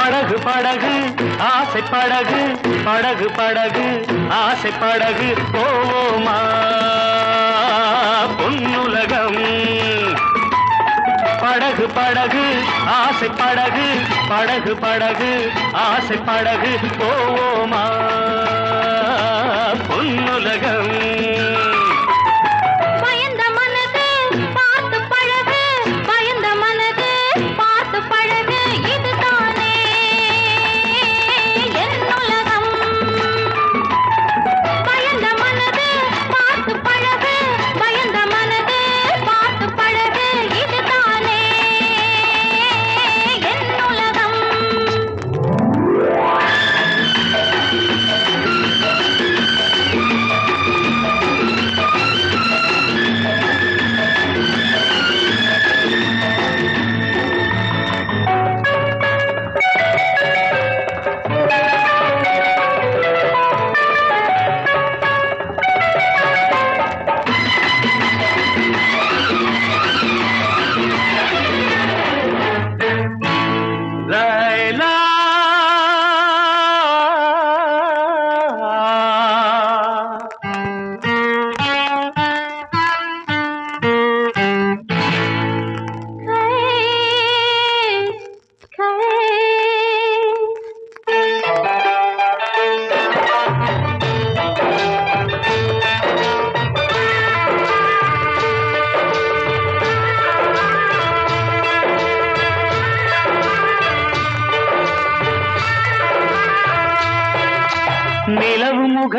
படகு படகு ஆசை படகு படகு படகு ஆசை படகு. போவோமா பொன்னுலகம். படகு படகு ஆசை படகு படகு படகு ஆசை படகு. போவோமா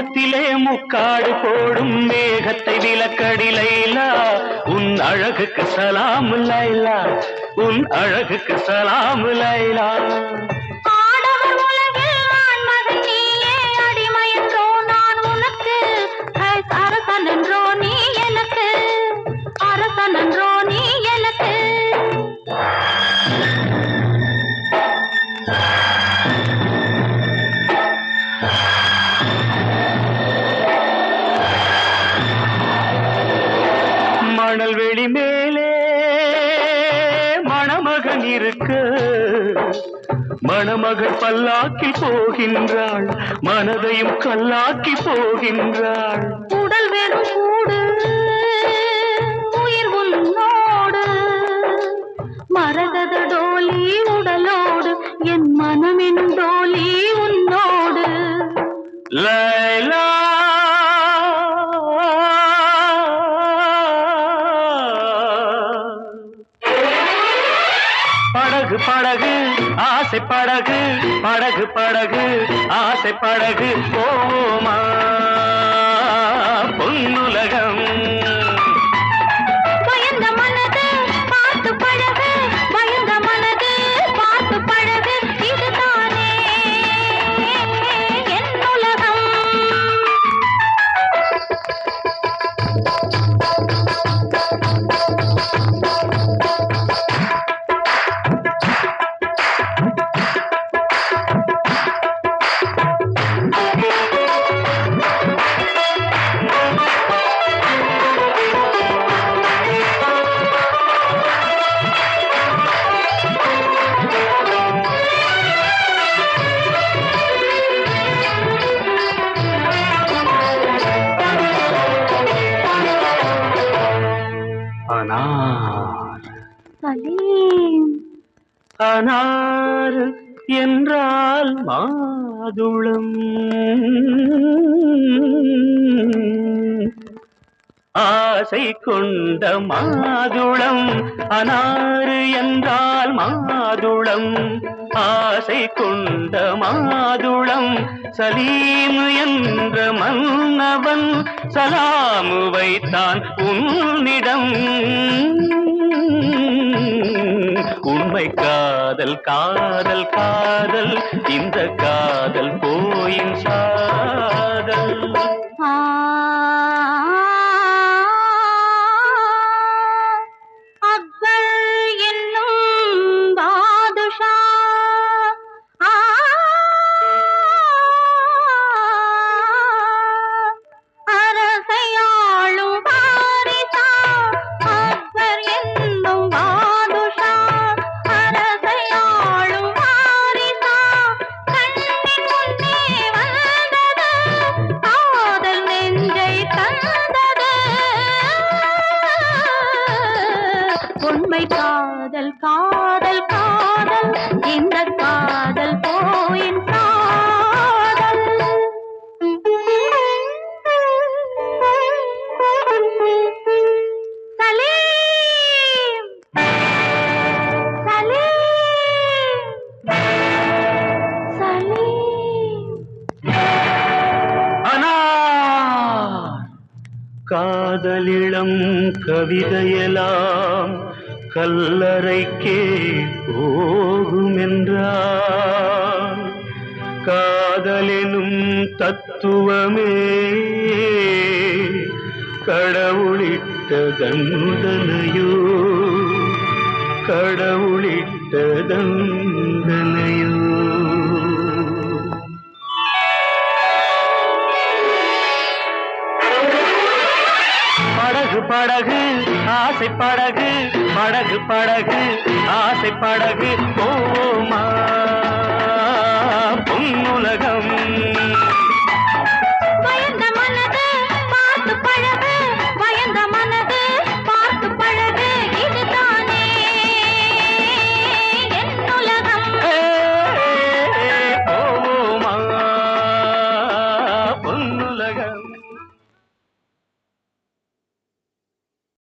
முகத்திலே முக்காடு போடும் மேகத்தை விலக்கடி லைலா. உன் அழகுக்கு சலாம் லைலா. உன் அழகுக்கு சலாம் லைலா. மணமகன் மணமகள் பல்லாக்கி போகின்றாள். மனதையும் கல்லாக்கி போகின்றாள். உடல் வெறும் கூடு. உயிர் உன்னோடு மரகத படகு படகு ஆசை படகு படகு படகு ஆசை படகு. போவோமா பொன்னுல சலீம் அனார் என்றால் மாதுளம். ஆசை கொண்ட மாதுளம் அனாறு என்றால் மாதுளம். ஆசை கொண்ட மாதுளம் சலீம் என்ற மன்னவன் சலாமு வைத்தான் உன்னிடம். உண்மை காதல் காதல் காதல். இந்த காதல் போயின் சாதல். ஆ காதல் காதல் இந்த காதல் போயின் காதல். சலீம்! சலீம்! சலீம்! காதலிளம் கவிதையெல்லாம் கல்லறைக்கே போகும் என்றார் காதலெனும் தத்துவமே கடவுளிட்ட தண்டனையோ? கடவுளிட்ட தண்டனையோ? படகு படகு ஆசை படகு படகு படகு ஆசை படகு போமா